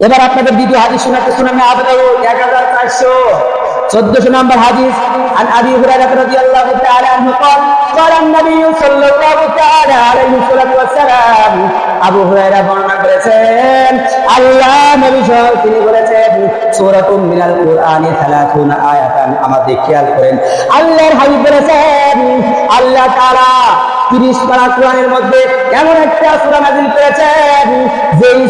এবার আপনাদের দ্বিতীয় হাদিস শোনাতে শোনামে আবু দাউদ এক হাজার চারশো চোদ্দশো নম্বর হাদিস عن ابي هريره رضي الله تعالى عنه قال قال النبي صلى الله تعالى عليه الصلاه والسلام আবু হুরায়রা বর্ণনা করেছেন আল্লাহ নবী সহ তিনি বলেছেন সূরাতুম মিনাল কুরআনি 30 আয়াতান আমাদের খেয়াল করেন আল্লাহর হাবিব বলেছেন আল্লাহ তাআলা তিরিশ পারা কোরআনের মধ্যে এমন একটা সূরা নাযিল করেছেন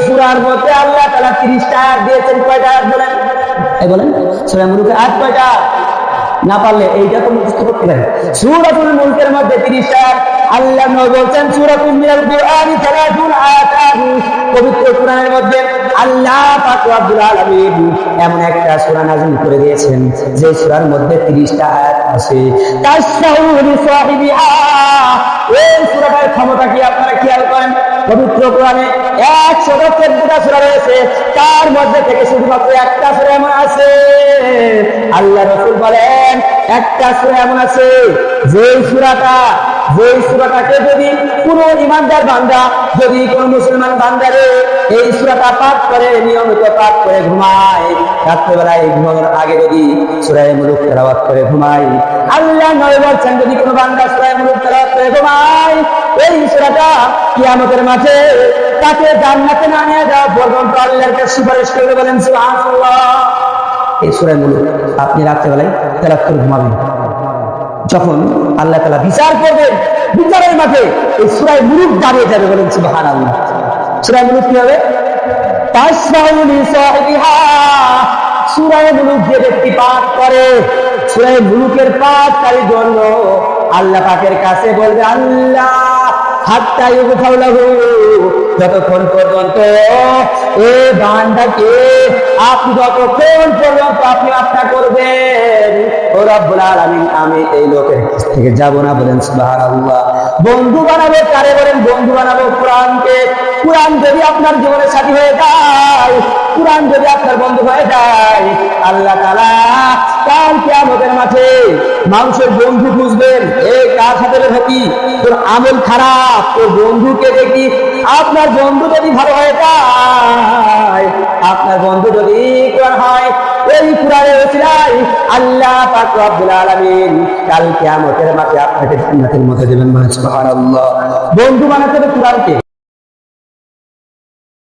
সূরার মধ্যে আল্লাহ তাআলা তিরিশটা দিয়েছেন, কয়টা আয়াত বলেন? এই বলেন, সূরা আয়াত কয়টা? না পারলে এইটা তো মুখস্থ করতে পারে সূরাতুল মুলকের মধ্যে 30 আয়াত আল্লাহ বলছেন, সূরাতুল মিনাল কুরআনি 30 আয়াত পবিত্র কোরআনের মধ্যে আল্লাহ রব্বুল আলামিন এমন একটা সূরা নাযিল করে দিয়েছেন, যে সূরার মধ্যে 30টা আয়াত আছে। এই সূরাটার ক্ষমতা কি আপনারা খেয়াল করেন? পবিত্র কোরআনে একশো চোদ্দটা সূরা রয়েছে। তার মধ্যে থেকে শুধুমাত্র একটা সূরা এমন আছে। আল্লাহ রসুল বলেন, একটা সূরা এমন আছে। যে সূরাটা যে সূরাটাকে যদি কোন ইমানদার বান্দা, যদি মুসলমান বান্দারে এই সূরাটা পাঠ করে, নিয়মিত পাঠ করে ঘুমায়। রাত্রেবেলায় ঘুমানোর আগে যদি সূরায়ে মুলুক করে ঘুমায়। আল্লাহ নয় বলছেন, যদি কোনো বান্দা সূরায়ে মুলুক করে ঘুমায়, এই সূরাটা কিয়ামতের মাঠে তাকে জান্নাতে না নিয়ে যাওয়া পর্যন্ত আল্লাহর কাছে সুপারিশ করবে বলেন, সুবহানাল্লাহ। এই সুরায় মুলুক আপনি রাত্রেবেলায় তেলাওয়াত করে ঘুমাবেন। যখন আল্লাহ তালা বিচার করবেন বিচারের মাঠে এই সুরায় মুলুক দাঁড়িয়ে যাবে বলেন সুবাহান আল্লাহ সুরায় মুলুক কি হবে? সুরায় যে ব্যক্তি পাঠ করে, সুরায় জন্য আল্লাহ পাকের কাছে বলবে, আল্লাহ হাতটা ইউফাউলাহু যতক্ষণ পর্যন্ত এই বান্দাকে আপনি যতক্ষণ পর্যন্ত আপনি আপনার করবেন আমি এই লোকের কাছ থেকে না বলেন বন্ধু কারে বলেন বন্ধু বানাবো কোরআনকে? কোরআন যদি আপনার জীবনের সাথী হয়ে যায়, কোরআন যদি আপনার বন্ধু হয়ে যায়, আল্লাহ কাল মাঠে মানুষের বন্ধু খুঁজবেন। এই কার সাথে ভাতি তোর আমল খারাপ, তোর বন্ধুকে দেখি। আপনার বন্ধু যদি ভালো হয়ে যায় আল্লাহ পাক রব্বুল আলামিন কাল কিয়ামতের মাঠে আপনাকে জান্নাতের মধ্যে দেবেন সুবহানাল্লাহ। বন্ধু বানাতে হবে কোরআনকে